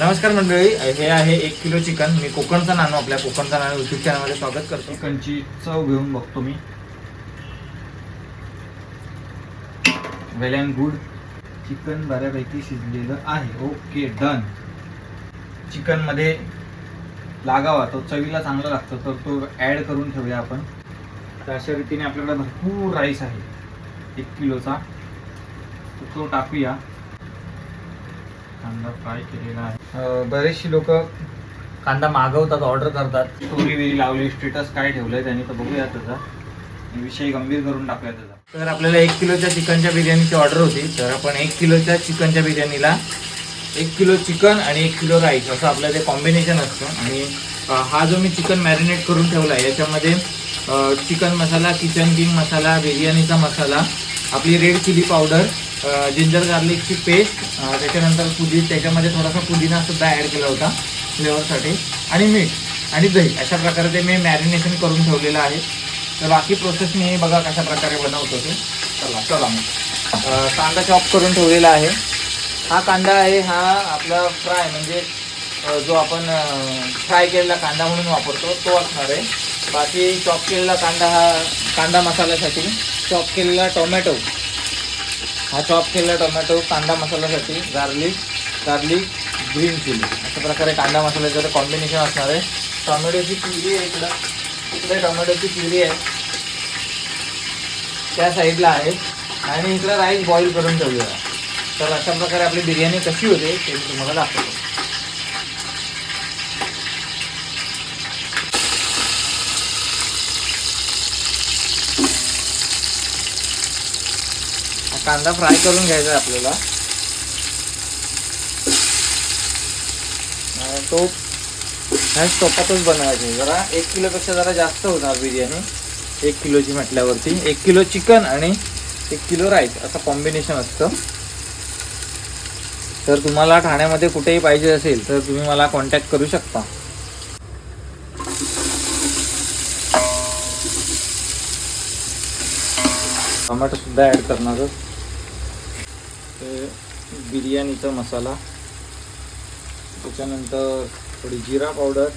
नमस्कार मंडळी हे आहे एक किलो चिकन. मी कोकणचा नाणू आपल्या कोकणचा नाणू युट्यूब चॅनलमध्ये स्वागत करतो. चिकनची चव घेऊन बघतो मी. वेल अँड गुड चिकन बऱ्यापैकी शिजलेलं आहे. ओके डन चिकनमध्ये लागावा तो चवीला चांगला लागतो तर तो ॲड करून ठेवूया आपण. तर अशा रीतीने आपल्याकडे भरपूर राईस आहे एक किलोचा. तो टाकूया. कांदा फ्राय केलेला आहे. बरेचशी लोक कांदा मागवतात ऑर्डर करतात. स्टोरी वेरी लावली स्टेटस काय ठेवलंय त्यांनी तर बघूया त्याचा. विषय गंभीर करून टाकूया त्याचा. तर आपल्याला एक किलोच्या चिकनच्या बिर्याणीची ऑर्डर होती. तर आपण एक किलोच्या चिकनच्या बिर्याणीला एक किलो चिकन आणि एक किलो राईस असं आपलं ते कॉम्बिनेशन असतं. आणि हा जो मी चिकन मॅरिनेट करून ठेवला आहे याच्यामध्ये chicken masala Kitchen King masala बिर्याणीचा masala आपली रेड चिली पावडर जिंजर गार्लिकची पेस्ट त्याच्यानंतर पुदी त्याच्यामध्ये थोडासा पुदिना सुद्धा ॲड केला होता फ्लेवरसाठी आणि मीठ आणि दही अशा प्रकारे ते मी मॅरिनेशन करून ठेवलेलं आहे. तर बाकी प्रोसेस मी बघा कशा प्रकारे बनवतो ते. चला चला मग. कांदा चॉप करून ठेवलेला आहे. हा कांदा आहे हा आपला फ्राय म्हणजे जो आपण फ्राय केलेला कांदा म्हणून वापरतो तो असणार आहे. बाकी चॉप केलेला कांदा हा कांदा मसाल्यासाठी चॉप केलेला टोमॅटो हा चॉप केलेला टोमॅटो कांदा मसाल्यासाठी गार्लिक गार्लिक ग्रीन चिली अशा प्रकारे कांदा मसाल्याचं कॉम्बिनेशन असणार आहे. टोमॅटोची प्युरी आहे इकडं. इकडे टोमॅटोची प्युरी आहे. त्या साईडला आहे. आणि इकडं राईस बॉईल करून ठेवलेला तर अशा प्रकारे आपली बिर्याणी कशी होते ते मी तुम्हाला दाखवतो. कांदा फ्राय करून घ्यायचा आपल्याला. तो ह्या टोपातच बनवायचे जरा एक किलोपेक्षा जरा जास्त होणार बिर्याणी. एक किलोची म्हटल्यावरती. एक किलो चिकन आणि एक किलो राईस. असं कॉम्बिनेशन असतं. तर तुम्हाला ठाण्यामध्ये कुठेही पाहिजे असेल तर तुम्ही मला कॉन्टॅक्ट करू शकता. टोमॅटो सुद्धा ॲड करणारच ते बिर्याणीचा मसाला. त्याच्यानंतर थोडी जिरा पावडर.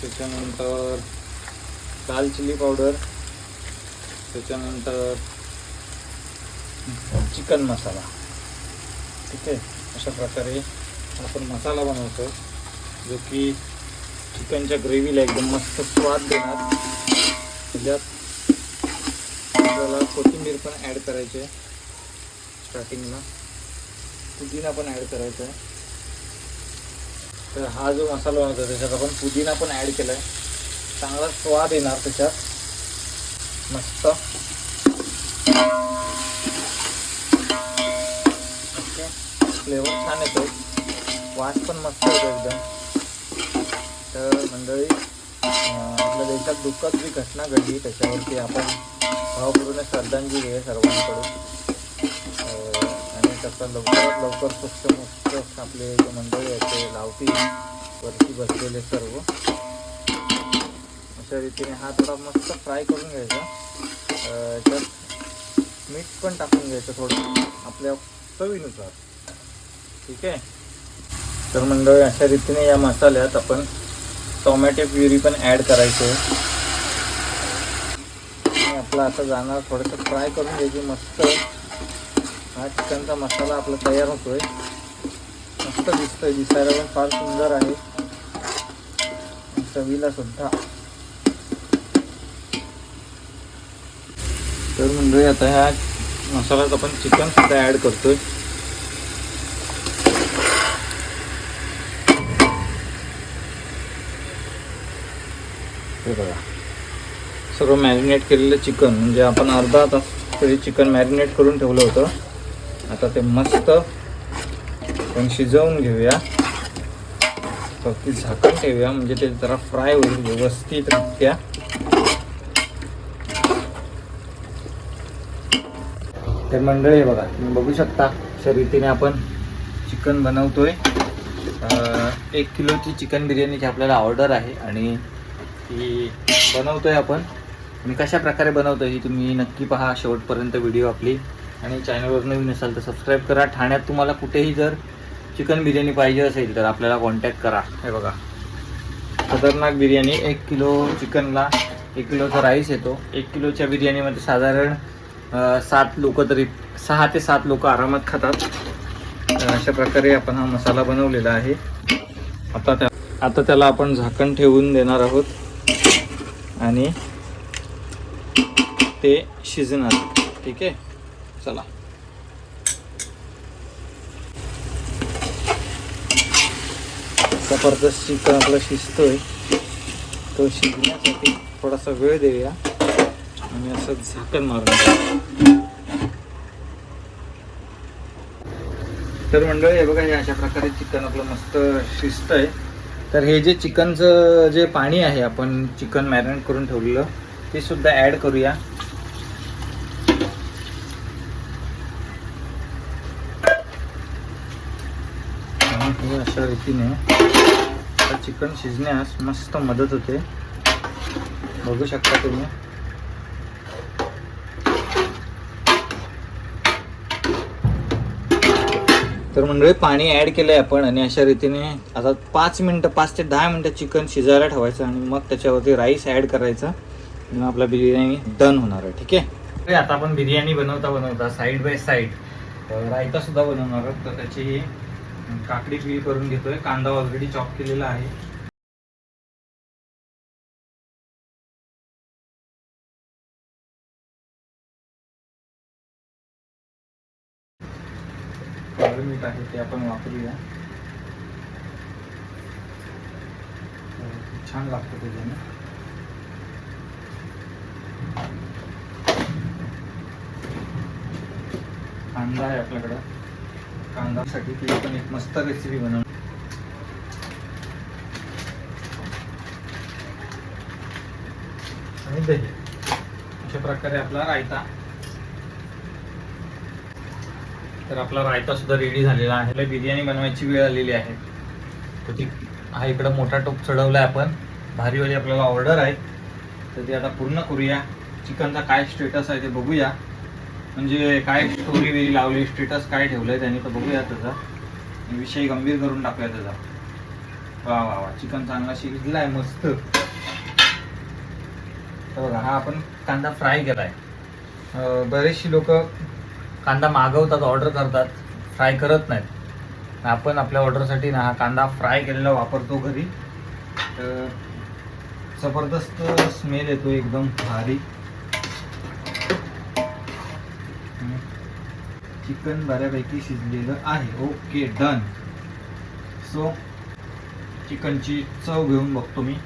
त्याच्यानंतर लाल चिली पावडर. त्याच्यानंतर चिकन मसाला. ठीक आहे? अशा प्रकारे आपण मसाला बनवतो जो की चिकनच्या ग्रेव्हीला एकदम मस्त स्वाद देणार. त्याच्यात आपल्याला कोथिंबीर पण ॲड करायची आहे. स्टार्टिंगला पुदिना पण ॲड करायचा आहे. तर हा जो मसाला बनवतो त्याच्यात आपण पुदिना पण ॲड केला आहे चांगला स्वाद येणार त्याच्यात. मस्त. फ्लेवर छान येतो वास पण मस्त येतो एकदम. तर मंडळी आपल्या देशात दुःखात जी घटना घडली त्याच्यावरती आपण भावपूर्ण श्रद्धांजली आहे सर्वांकडून. आणि त्याचा लवकरात लवकर स्वच्छ मुक्त आपले जे मंडळी आहेत ते लावतील वरती बसलेले सर्व. अशा रीतीने हा थोडा मस्त फ्राय करून घ्यायचा. त्यात मीठ पण टाकून घ्यायचं थोडं आपल्या चवीनुसार. ठीक आहे? तर मंडळी अशा रीतीने या मसाल्यात आपण टोमॅटो प्युरी पण ॲड करायचे. आणि आपला आता जाणार थोडंसं फ्राय करून घ्यायची मस्त. हा चिकनचा मसाला आपला तयार होतोय. मस्त दिसतोय दिसायला पण फार सुंदर आहे. चवीला सुद्धा. तर म्हणजे आता ह्या मसाल्यात आपण चिकन सुद्धा ॲड करतोय. हे बघा. सर्व मॅरिनेट केलेलं चिकन म्हणजे आपण अर्धा तास तरी चिकन मॅरिनेट करून ठेवलं होतं. आता ते मस्त पण शिजवून घेऊया. फक्त झाकण ठेवूया म्हणजे ते जरा फ्राय होईल व्यवस्थितरित्या तर मंडळी बघा तुम्ही बघू शकता अशा रीतीने आपण चिकन बनवतोय. एक किलोची चिकन बिर्याणीची आपल्याला ऑर्डर आहे आणि ती बनवतोय आपण. आणि कशा प्रकारे बनवतो ही तुम्ही नक्की पहा शेवटपर्यंत व्हिडिओ आपली. आणि चॅनलवर नवीन असाल तर सबस्क्राईब करा. ठाण्यात तुम्हाला कुठेही जर चिकन बिर्याणी पाहिजे असेल तर आपल्याला कॉन्टॅक्ट करा. हे बघा. खतरनाक बिर्याणी. एक किलो चिकनला एक किलोचा राईस येतो. एक किलोच्या बिर्याणीमध्ये साधारण सात लोक तरी सहा ते सात लोक आरामात खातात. तर अशा प्रकारे आपण हा मसाला बनवलेला आहे. आता त्या आता त्याला आपण झाकण ठेवून देणार आहोत. आणि ते शिजणार. ठीक आहे? चला. जबरदस्त चिकन आपला शिजतोय. तो शिजण्यासाठी थोडासा वेळ देऊया. आणि असं झाकण मारून तर मंडळी हे बघा हे अशा प्रकारे चिकन आपलं मस्त शिजतंय. तर हे जे चिकनचं जे पाणी आहे आपण चिकन मॅरिनेट करून ठेवलेलं ते सुद्धा ॲड करूया. हे अशा रीतीने चिकन शिजण्यास मस्त मदत होते. बघू शकता तुम्ही. तर मंडळी पाणी ॲड केलं आहे आपण आणि अशा रीतीने आता पाच मिनटं पाच ते दहा मिनटं चिकन शिजायला ठेवायचं आणि मग त्याच्यावरती राईस ॲड करायचा आणि मग आपला बिर्याणी डन होणार आहे ठीक आहे? आता आपण बिर्याणी बनवता बनवता साईड बाय साईड रायता सुद्धा बनवणार आहोत. तर त्याची काकडी पील करून घेतोय. कांदा ऑलरेडी चॉप केलेला आहे. काळं मीठ आहे ते आपण वापरूया. छान लागतं त्याच्याने कांदा आहे आपल्याकडं. कांदासाठी ती पण एक मस्त रेसिपी बनवली आणि दही. अशा प्रकारे आपला रायता. तर आपला रायता सुद्धा रेडी झालेला आहे. बिर्याणी बनवायची वेळ आलेली आहे. तर ती हा इकडं मोठा टोप चढवलाय आपण. भारीवाली आपल्याला ऑर्डर आहे. तर ती आता पूर्ण करूया. चिकनचा काय स्टेटस आहे ते बघूया. म्हणजे काय स्टोरी वेरी लावली स्टेटस काय ठेवलं आहे त्यांनी तर बघूया त्याचा. विषय गंभीर करून टाकूया त्याचा. वा वा वा. चिकन चांगला शिजलाय मस्त. तर बघा हा आपण कांदा फ्राय केला आहे बरेचशी लोक कांदा मागवतात ऑर्डर करतात फ्राय करत नाहीत. आपण आपल्या ऑर्डरसाठी ना हा कांदा फ्राय केलेला वापरतो घरी. तर जबरदस्त स्मेल येतो एकदम भारी. चिकन बऱ्यापैकी शिजलेलं आहे. ओके डन सो चिकनची चव घेऊन बघतो मी.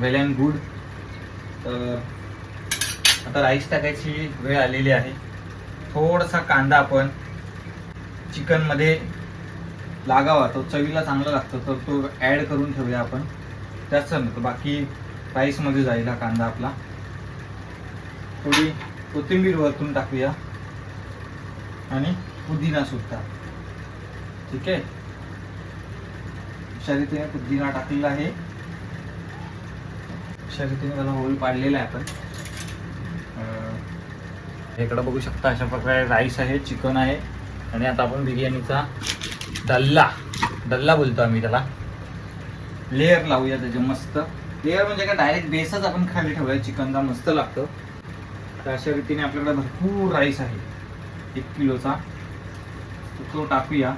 वेल अँड गुड तर आता राईस टाकायची वेळ आलेली आहे. थोडासा कांदा आपण चिकनमध्ये लागावा. तो चवीला चांगला लागतो. तर तो ॲड करून ठेवूया आपण. त्याच नव्हतं बाकी राईसमध्ये जाईल हा कांदा आपला. थोडी कोथिंबीर वरतून टाकूया. आणि पुदिना सुद्धा. ठीक आहे? अशा रीतीने पुदिना टाकलेला आहे. अशा रीतीने त्याला होल पाडलेला आहे आपण. इकडं बघू शकता अशा प्रकारे राईस आहे चिकन आहे. आणि आता आपण बिर्याणीचा डल्ला डल्ला बोलतो आम्ही त्याला. लेअर लावूया त्याचे मस्त. लेअर म्हणजे काय डायरेक्ट बेसच आपण खाली ठेवूया चिकनचा मस्त लागतं. तर अशा रीतीने आपल्याकडे भरपूर राईस आहे. एक किलोचा. तो टाकूया.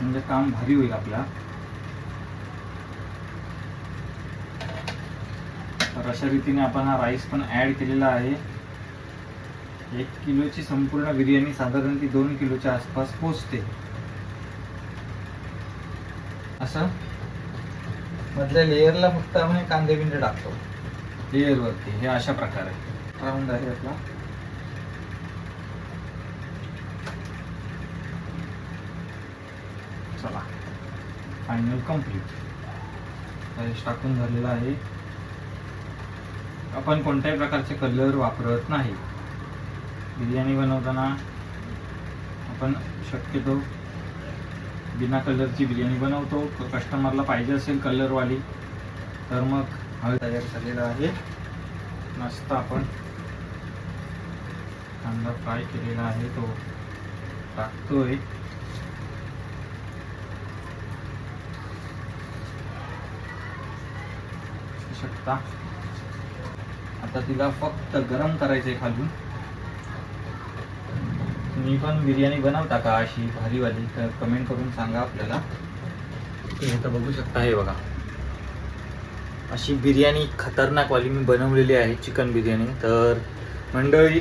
म्हणजे काम भारी होईल आपला. तर अशा रीतीने आपण हा राईस पण ॲड केलेला आहे. एक किलोची संपूर्ण बिर्याणी साधारण ती दोन किलोच्या आसपास पोचते. असं? मधल्या लेअरला फक्त आपण कांदे बिंदे टाकतो. लेअरवरती हे अशा प्रकारे. राऊंड आहे आपला. चला. फायनल कंप्लीट राईस टाकून झालेला आहे. आपण कोणत्याही प्रकारचे कलर वापरत नाही. बिर्याणी बनवताना आपण शक्यतो बिना कलरची बिर्याणी बनवतो. कस्टमरला पाहिजे असेल कलरवाली तर मग हळद तयार झालेला आहे. मस्त आपण कांदा फ्राय केलेला आहे तो टाकतोय. शकता. आता तिला फक्त गरम करायचंय खालून. तुम्ही पण बिर्याणी बनवता का अशी भारीवाली? तर कमेंट करून सांगा आपल्याला. तुम्ही आता बघू शकता हे बघा. अशी बिर्याणी खतरनाकवाली मी बनवलेली आहे चिकन बिर्याणी. तर मंडळी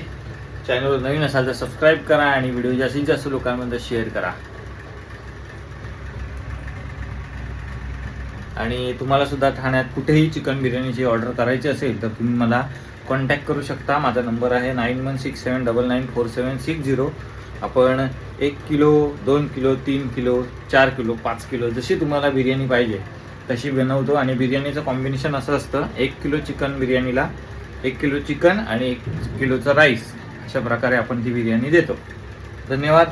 चॅनलवर नवीन असाल तर सबस्क्राईब करा आणि व्हिडिओ जास्तीत जास्त लोकांमध्ये शेअर करा. आणि तुम्हाला सुद्धा ठाण्यात कुठेही चिकन बिर्याणीची ऑर्डर करायची असेल तर तुम्ही मला कॉन्टॅक्ट करू शकता. माझा नंबर आहे nine one six seven double nine four seven six zero आपण एक किलो दोन किलो तीन किलो चार किलो पाच किलो जशी तुम्हाला बिर्याणी पाहिजे तशी बनवतो. आणि बिर्याणीचं कॉम्बिनेशन असं असतं एक किलो चिकन बिर्याणीला एक किलो चिकन आणि एक किलोचं राईस अशा प्रकारे आपण ती बिर्याणी देतो. धन्यवाद.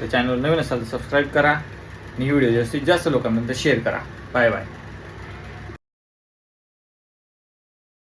तर चॅनल नवीन असाल तर सबस्क्राईब करा. आणि ही व्हिडिओ जास्तीत जास्त लोकांपर्यंत शेअर करा. Bye bye